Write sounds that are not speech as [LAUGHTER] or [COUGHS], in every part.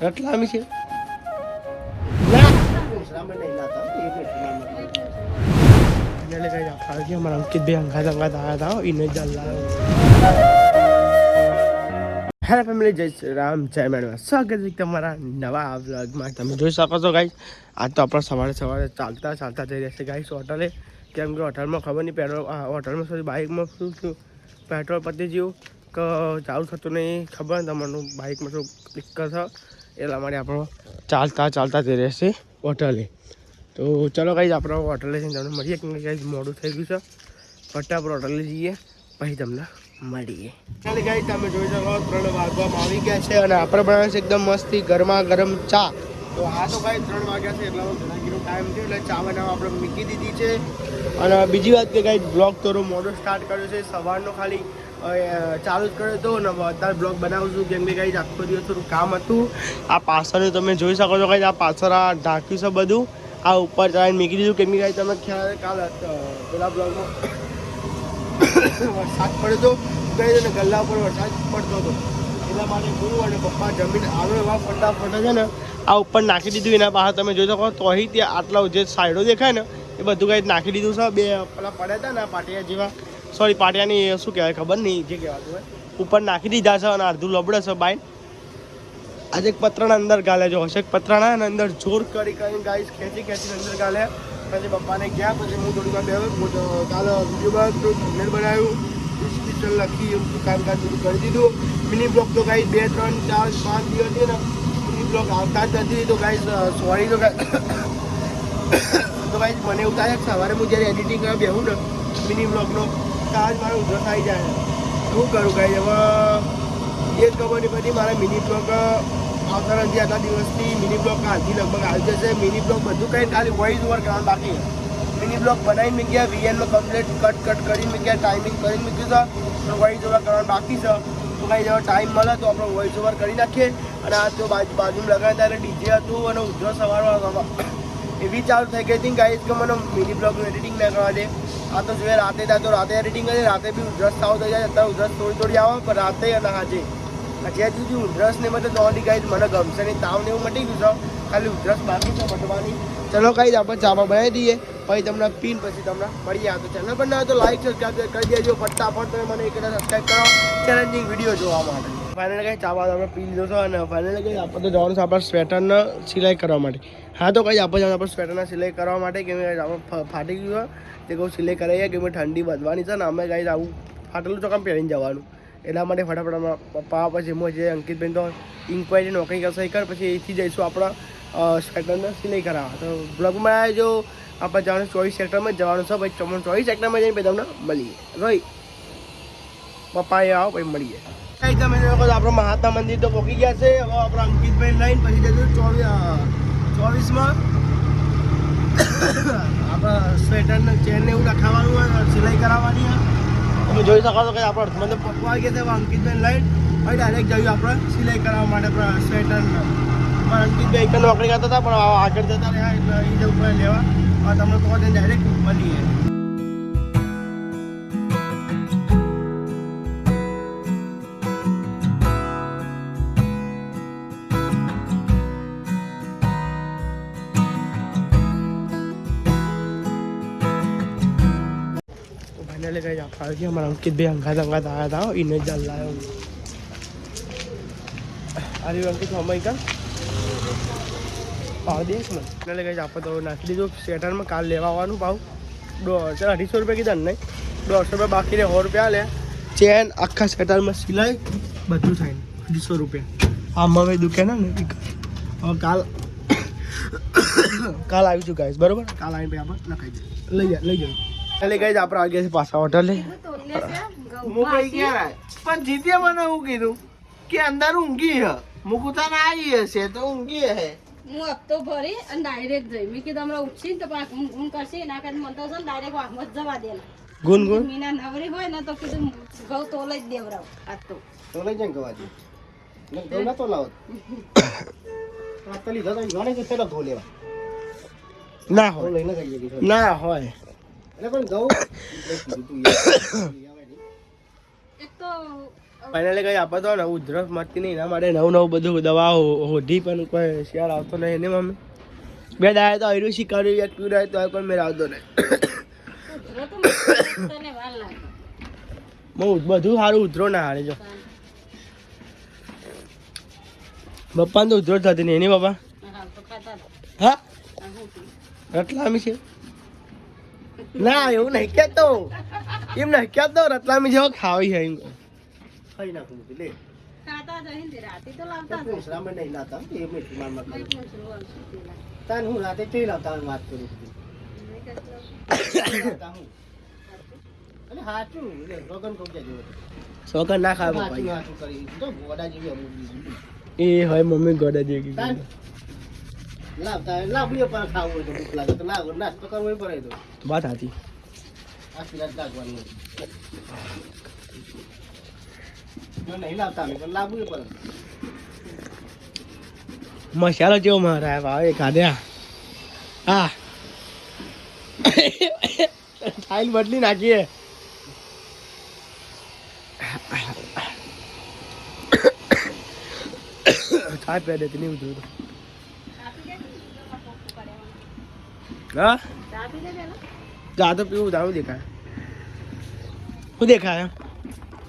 રતલામી છે એટલે કઈ આપણે હતા એને જ હેલો ફેમિલી જય શ્રી રામ, જય મેડમ સ્વાગત છે તમારા નવા વ્લોગમાં તમે જોઈ શકો છો ગાઈસ આજ તો આપણે સવારે સવારે ચાલતા ચાલતા જઈ રહ્યા છે ગાઈસ હોટલે કેમ કે હોટલમાં ખબર નહીં, પેટ્રોલ હોટલમાં સોરી બાઇકમાં શું થયું? પેટ્રોલ પતી ગયું કે ચાલુ થતું નહીં, ખબર તમારું બાઇકમાં શું દિક્કત છે? એટલા માટે આપણો ચાલતા ચાલતા તે રહેશે. હોટલે. તો ચલો ગાઈસ આપણો હોટલે જઈને તમને મળીએ. કેમ કે મોડું થઈ ગયું છે. ફટાફટ હોટલે જઈએ. પછી તમને મળીએ. ચાલે ગાઈ તમે જોઈ શકો ત્રણ વાગવામાં આવી ગયા છે અને આપણે બનાવે છે એકદમ મસ્તી ગરમા ગરમ ચા. તો આ તો કાંઈ ત્રણ વાગ્યા છે એટલે ઘણા ટાઈમ છે એટલે ચા બનાવવા આપણે મૂકી દીધી છે. અને બીજી વાત કે કાંઈ બ્લોગ થોડો મોડો સ્ટાર્ટ કર્યો છે. સવારનો ખાલી ચાલુ જ કર્યો હતો ને અત્યારે બ્લોગ બનાવું છું. કેમ કે ગાઈ આખો દિવસ થોડું કામ હતું. આ પાછળ તમે જોઈ શકો છો ગાઈ આ પાછળ આ ઢાંક્યું છે બધું. આ ઉપર ચલાવીને મૂકી દીધું. કેમ કે તમે ખ્યાલ કાલ પેલા બ્લોગમાં [COUGHS] વરસાદ પડ્યો હતો ગઈ ને ગલ્લા ઉપર વરસાદ પડતો હતો. એટલા માટે હું અને પપ્પા જમીન આવે એવા ફટાફટ છે ને, આ ઉપર નાખી દીધું. એના બહાર તમે જોઈ શકો તોહી ત્યાં આટલા જે સાઈડો દેખાય ને, એ બધું કંઈ નાખી દીધું છે. બે પેલા પડ્યા હતા ને, આ પાટિયા જેવા. સોરી, પાટિયાની શું કહેવાય, ખબર નહીં જે કહેવાતું હોય. ઉપર નાખી દીધા છે અને અડધું લબડે છે બાય આજે પતરાના અંદર ગાલે જો, હશે એક પતરાના અને અંદર જોર કરી કરીને ગાઈસ ખેંચી ખેંચીને અંદર ગાલે. પછી પપ્પાને ગયા, પછી હું થોડી બે કાલે વિડીયોમાં thumbnail બનાવ્યું. ડિસ્ક્રિપ્શન લખી એવું કામકાજ બધું કરી દીધું. મિની બ્લોગ તો ગાઈસ બે, ત્રણ, ચાર, પાંચ દિવસ છે ને મિની બ્લોગ આવતા જ નથી. તો ગાઈસ સોરી તો [COUGHS] તો ગાઈસ મને એવું થાય સવારે હું જ્યારે એડિટિંગ કરવા બેહું ને મિની બ્લોગનો આજ મારો ઉધરસ આવી જાય. શું કરું ગાઈસ? હવે એ જ ખબર નહીં પછી મારા મિની બ્લોક આવતા નથી આટલા દિવસથી મિની બ્લોક કાલથી લગભગ આવી જશે મિની બ્લોક બધું કંઈ ખાલી વોઇસ ઓવર કરવાનું બાકી મિની બ્લોક બનાવીને મૂકી ગયા વીએનનો કમ્પ્લીટ કટ કટ મૂકી ગયા ટાઈમિંગ કરીને મૂક્યું છે તો વોઇસ ઓવર કરવાનું બાકી છે. તો કાંઈ જેવો ટાઈમ મળે તો આપણે વોઇસ ઓવર કરી નાખીએ. અને આ તો બાજુ, બાજુમાં લગાવ્યા ત્યારે ડીજે હતું અને ઉધરો સવારમાં એવી ચાલુ થઈ ગઈ હતી ગાઈસ, કે મને મિની બ્લોગનું એડિટિંગ ના કરવા દે. આ તો જોઈએ રાતે થાય તો રાતે એડિટિંગ કરીએ રાતે બી ઉધરસ થાવ થઈ જાય, અત્યારે ઉધરસ થોડી થોડી આવે, પણ રાતે અને હજી સુધી ઉધરસ ને બધે દોડી ગઈ મને ગમશે નહીં, તાવ ને એવું મટી ગયું છે. ખાલી ઉધરસ બાકી છે મટવાની ચલો ગાઈ આપણે ચામાં બનાવી દઈએ. પછી તમને પીન, પછી તમને મળી આ તો ચેનલ પર ના તો લાઈક સબસ્ક્રાઈબ કરી દેજો. ફટાફટ તમે મને એક સબસ્ક્રાઈબ કરો. ચેલેન્જિંગ વીડિયો જોવા માટે. ફાઇનલ કઈ બાદ તમે પી લીધો છો અને ફાઇનલ કઈ આપણે તો જવાનું છે આપણા સ્વેટરને સિલાઈ કરવા માટે. હા તો કઈ આપણે જવાનું આપણે સ્વેટરના સિલાઈ કરવા માટે કેમ કે આપણે ફાટી ગયું તે કહું સિલાઈ કરાવીએ કેમ કે ઠંડી વધવાની છે ને અમે કઈ આવું ફાટેલું ચોકામ પહેરીને જવાનું. એટલા માટે ફટાફટ પપ્પા પછી હું જે અંકિતબેન તો ઇન્ક્વાયરી નોકરી કરશે કર, પછી એથી જઈશું આપણા સ્વેટરના સિલાઈ કરાવવા. તો બ્લોગમાં આવજો આપણે જવાનું ચોવીસ સેક્ટરમાં જ જવાનું છે, પછી ચોવીસ સેક્ટરમાં જઈને તમને મળીએ. રોઈ પપ્પા એ આવો, પછી મળીએ. તમે લોકો આપણો મહાત્મા મંદિર તો પહોંચી ગયા છે હવે આપણે અંકિતભાઈ લઈને પછી જશું ચોવીસ ચોવીસમાં આપણા સ્વેટરને ચેન ને એવું રખાવાનું હોય સિલાઈ કરાવવાની તમે જોઈ શકો છો કે આપણે મતલબ પકવા ગયા છે અંકિતભાઈ લઈને હવે ડાયરેક્ટ જઈએ આપણે સિલાઈ કરાવવા માટે આપણા સ્વેટરને પણ અંકિતભાઈ એક નોકરી કરતા હતા પણ આગળ જતા રહ્યા એટલે એ જવું પડે લેવા હવે તમને કહો ડાયરેક્ટ મળીએ ફાઇનલી કઈ આપણે આવી ગયા અમારા અંકિતભાઈ અંગાત અંગાત આવ્યા હતા એને જ લાવ્યો અરે અંકિત મમ્મી કા ભાવ દે છે ને એટલે કઈ આપણે તો નાખી દીધું શેટરમાં કાલ લેવા આવવાનું ભાવ ચાલ અઢીસો રૂપિયા કીધા નહીં દોઢસો રૂપિયા બાકી રે સો રૂપિયા લે ચેન આખા શેટરમાં સિલાઈ બધું થાય અઢીસો રૂપિયા આમાં હવે દુકાન ને હવે કાલ કાલ આવીશું ગાઈસ બરોબર કાલ આવીને પછી આપણે લખાઈ જાય લઈ જાય લઈ જાય એટલે ગઈ આપણે આગે છે પાછા હોટલે. હું કઈ ગયા પણ જીતે મને હું કીધું કે અંદર ઊંઘી હ. મુકુતા ના આવી હશે તો ઊંઘી હે. હું હપ્તો ભરી અને ડાયરેક્ટ જઈ મેં કીધું હમણાં ઉઠશી ને તો ઊંઘ કરશે એના કરતા મને તો છે ને ડાયરેક્ટ વાહમાં જ જવા દે ગુણ ગુણ? મીના નવરી હોય ને તો કીધું ઘઉં તો લઈ જ દેવરાવ. આજ તો તો લઈ જાય ગવાજી તો ના તો લાવો આ તો [LAUGHS] લીધો ઘણે કે પેલા ધો લેવા ના હોય. ના હોય. ફાઇનલી કઈ આપો તો ને ઉધરસ મળતી નહીં. એના માટે નવું નવું બધું દવા હોધી પણ કોઈ શિયાળ આવતો નહીં એને મમ્મી. બે દાય તો આયરું શીખવાડ્યું એક પીવડાય તો કોઈ મેળ આવતો નહીં. બહુ બધું સારું ઉધરો ના હારે જો. પપ્પાને તો ઉધરો થતી નહીં. એની બાપા. હા? શું છે. ના એવું નહીં કહેતો એમ નહીં કહેતો રતલામી જેવો ખાવી છે એમ કહું. ખાઈ નાખું લે ખાતા જ અહીં તે રાતે તો લાવતા જ. પૂંછડામાં નહીં લાવતા એ મીઠી મારમાં ભાઈ પૂંછડું આવશે પેલા. તાન હું રાતે ચોઈ લાવતા હોય વાત કરું મેં કીધું, લાવતા હું અને હાચું એટલે રોગન કહું કે સોગન ના ખાય પપ્પા એ હોય મમ્મી ગોડા જેવી લાવતા લાવડીએ પણ ખાવું હોય તો ભૂખ લાગે. તો લાવ નાસ્તો કરવો પડે તો વાત હતી આ સિરાજ લાગવાની હોય નહીં લાવતા અમે પણ લાવવું પડે. મસાલો જેવો મારા એ ખાધ્યા હા. ફાઇલ બદલી નાખીએ. થાય પે દેતી નહીં ઉતરું આપી દે ને, બીજો પપ્પો પડ્યો. હા? ચા તો પીવું દારૂ દેખાય. શું દેખાય?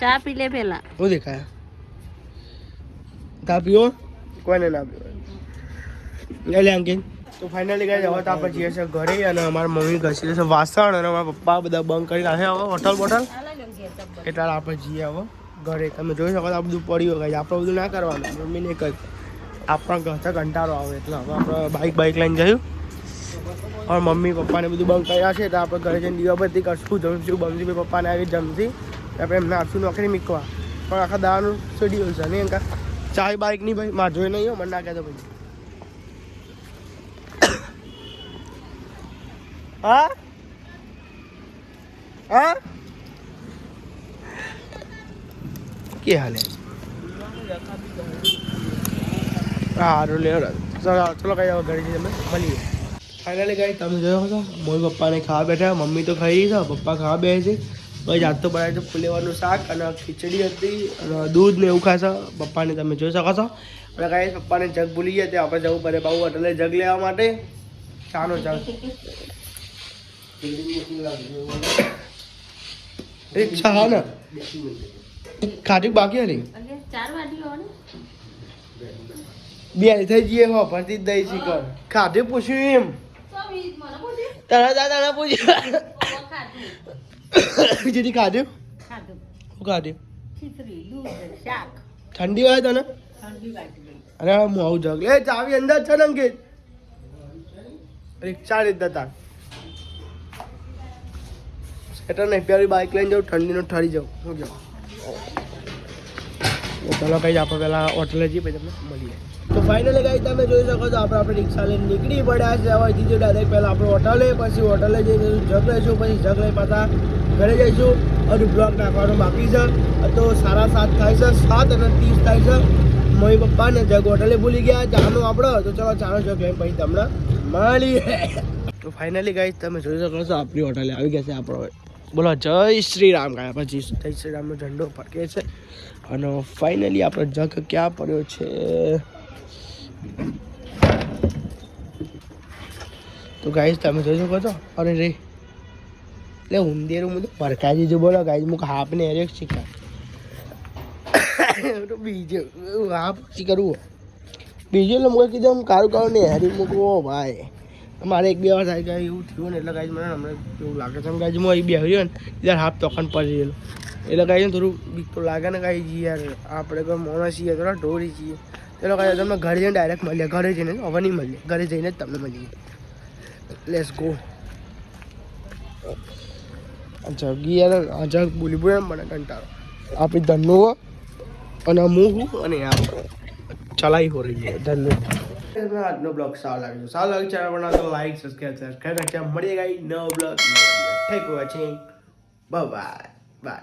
ચા પી લે પેલા. શું દેખાય? તા પીવો. કોઈને ના પીવો લે અંકિત. તો ફાઇનલી ગઈ હવે તો આપણે જઈએ છીએ ઘરે અને અમારા મમ્મી ઘસી લેશે વાસણ અને અમારા પપ્પા બધા બંધ કરી નાખે હવે હોટલ બોટલ. ઘેર. એટલે આપણે જઈએ હવે ઘરે. તમે જોઈ શકો તો આ બધું પડ્યું ગઈ આપણે બધું ના કરવાનું. મમ્મીને એક જ. આપણા તો કંટાળો આવે એટલે હવે આપણે બાઇક બાઇક લઈને જયું और મમ્મી પપ્પાને બધું બંધ કર્યા છે, તો આપણે ઘરે જઈને દીવાબત્તી કરશું જમશું બમશું પપ્પાને આવી જમતી આપણે એમને આપશું નોકરી મૂકવા. પણ આખા દાવાનું શેડ્યુલ છે, નહીં અંકા ચાય બાઇક નહીં ભાઈ, માર જોઈ નહીં હો, મને ના કહેતો ભાઈ હા? હા? કે હાલે? સારું લે ચલો ચલો કઈ હવે ઘરે જઈને મળીએ. ફાઇનલી ગાઈ તમે જોયો છો મમ્મી પપ્પાને ખાવા બેઠા મમ્મી તો ખાઈ છે પપ્પા ખાવા બે છે. પછી જાતો બનાવે છે ફુલેવાનું શાક અને ખીચડી હતી અને દૂધ ને એવું ખાશે. પપ્પાને તમે જોઈ શકો છો. અને કાંઈ પપ્પાને જગ ભૂલી ગયા ત્યાં આપણે જવું પડે બાબુ અટલે જગ લેવા માટે. ચાનો જગ ઈચ્છા હા ને. ખાટી બાકી હતી? ચાર બે થઈ જઈએ હો ભરતી દઈ શીખર. ખાધે પૂછ્યું એમ. તારા દાદાને પૂછ્યું જેથી ખાધું ખાધું શું ખાધું ખીચડી દૂધ શાક ઠંડી હોય તને અરે હું આવું જગ એ ચાવી અંદર છે ને અંકિત રિક્ષા લીધા તાર સેટર નહીં પ્યારી બાઇક લઈને જાઉં ઠંડીનો ઠરી જાઉં શું જાઉં ચાલો કઈ આપણે પહેલાં હોટલે જઈએ, પછી તમને મળીએ. તો ફાઇનલી ગાઈ તમે જોઈ શકો છો, આપણે આપણે રિક્ષા લઈને નીકળી પડ્યા છે. હવે જીજે ડાયરેક્ટ પહેલાં આપણે હોટલે પછી હોટલે જઈને જગ લઈશું પછી જગ લઈ પાછા ઘરે જઈશું. અને બ્લોક નાખવાનું બાકી છે. તો સાડા સાત થાય છે, સાત અને ત્રીસ થાય છે. મમ્મી પપ્પા ને જગ હોટલે ભૂલી ગયા ચાનો આપણો તો ચલો ચાનો જગ લઈને પછી તમને મળીએ. તો ફાઇનલી ગાઈ તમે જોઈ શકો છો, આપણી હોટલે આવી ગયા છે, આપણો બોલો, જય શ્રી રામ ગયા પછી જય શ્રી રામનો ઝંડો ફરકે છે અને ફાઇનલી આપણો જગ ક્યાં પડ્યો છે? તો ગાઈસ તમે જોઈ શકો છો? અરે રે. એટલે ઉંદેરું તો પરકાજી દીધું. બોલો ગાઈસ મુક [COUGHS] હાફ ને એરેક શીખા બીજું હાફ શી કરવું બીજું એટલે મુકે કીધું કારું કારું ને હેરી મૂકવો ભાઈ. મારે એક બે વાર થાય કે એવું થયું ને એટલે ગાઈસ મને હમણાં એવું લાગે છે. ગાઈસ હું અહીં બેહ્યો ને ત્યારે હાફ તોખણ પડી ગયેલો. એટલે ગાઈસ થોડું બીક તો લાગે ને ગાઈસ યાર, આપણે કોઈ મોણા છીએ, થોડા ઢોરી છીએ. એટલે ગાઈસ તમને ઘરે જઈને ડાયરેક્ટ મળીએ, ઘરે જઈને હવે નહીં મળીએ. ઘરે જઈને જ તમને મળીએ. લેસ ગો જગી યાર આ જગ બોલી બોલે મને કંટાળો. આપણી ધનુ અને હું, અને આ. ચલાઈ હો રહી છે. ધનનું આજનો બ્લોગ સારો લાગ્યો સારો લાગ્યો ચેનલ તો લાઈક સબસ્ક્રાઈબ સબસ્ક્રાઈબ રાખીએ મળીએ ગાઈ નવો blog thank you watching bye bye.